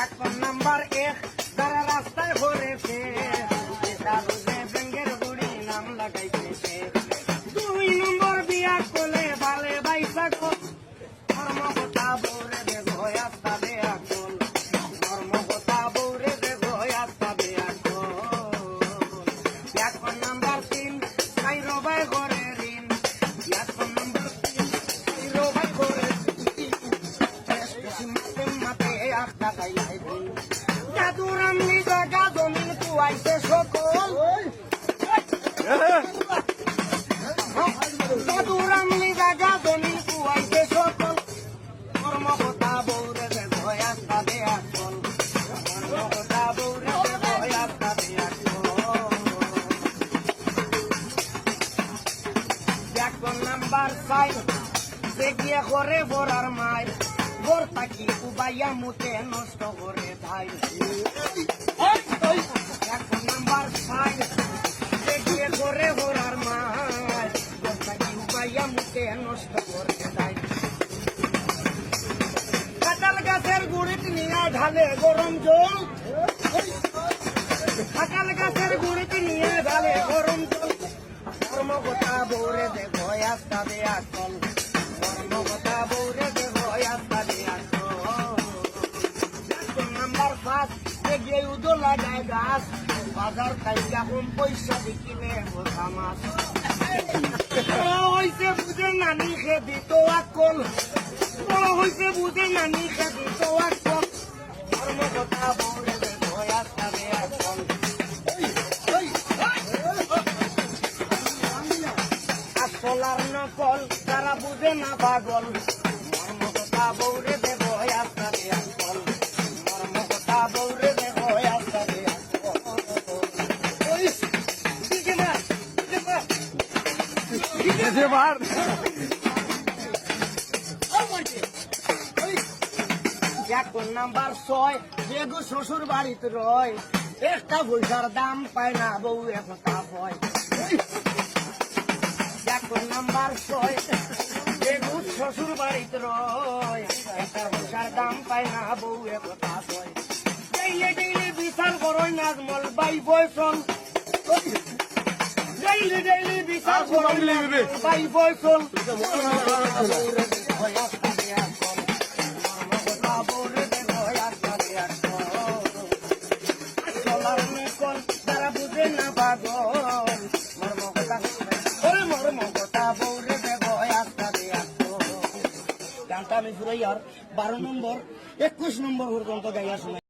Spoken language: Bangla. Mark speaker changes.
Speaker 1: এক নাম্বার এক যারা রাস্তায় ঘুরেছে সকল কর্মকথা বৌরে দে ভয়া তাবে আকল কর্মকথা বৌরে দে ভয়া নাম্বার সাইড সে গিয়ে করে বরার মাই বর তাকি উবাইয়া মুতে নষ্ট করে কাঁঠাল গাছের গুড়িত নিয়ে ঢালে গরম জল। গাছের গুড়িত নিয়ে ঢালে গরম জল। কর্মকতা বৌরে দে ভয়া তাবে আকল পাঁচ গিয়ে উদো লাগায় গাছ। বাজার কাইকা কম পয়সা বিকিনে বোঝা মাছ হইছে বুঝে নানি খে দিত আকল বড় হইছে বুঝে নানি খে দিত আকল কর্মকতা বৌরে দে ভয়া তাবে আকল আসলার নকল তারা বুঝে না পাগল। মর্মকথা বৌরে দেব আস্তারে
Speaker 2: এবার।
Speaker 1: এক নাম্বার ছয়। বেগু শ্বশুর বাড়িতে রয়। একটা পয়সার দাম পায় না, বউ একটা হয়। এক নাম্বার ছয়। বেগু শ্বশুর বাড়িতে রয়। একটা পয়সার দাম পায় না, বউ একটা হয়। ডেইলি বিচার করই নাজমল বাই বয়সন ডেইলি ডেইলি বিচার করই নাজমল বাই বয়সন তারা বুঝে না পাগল মর্ম কথা ওরে মর্ম কথা বৌরে দেব আস্তা দে গানটা আমি ঘুরাই আর বারো নম্বর একুশ নম্বর পর্যন্ত গাইয়া শোনাই।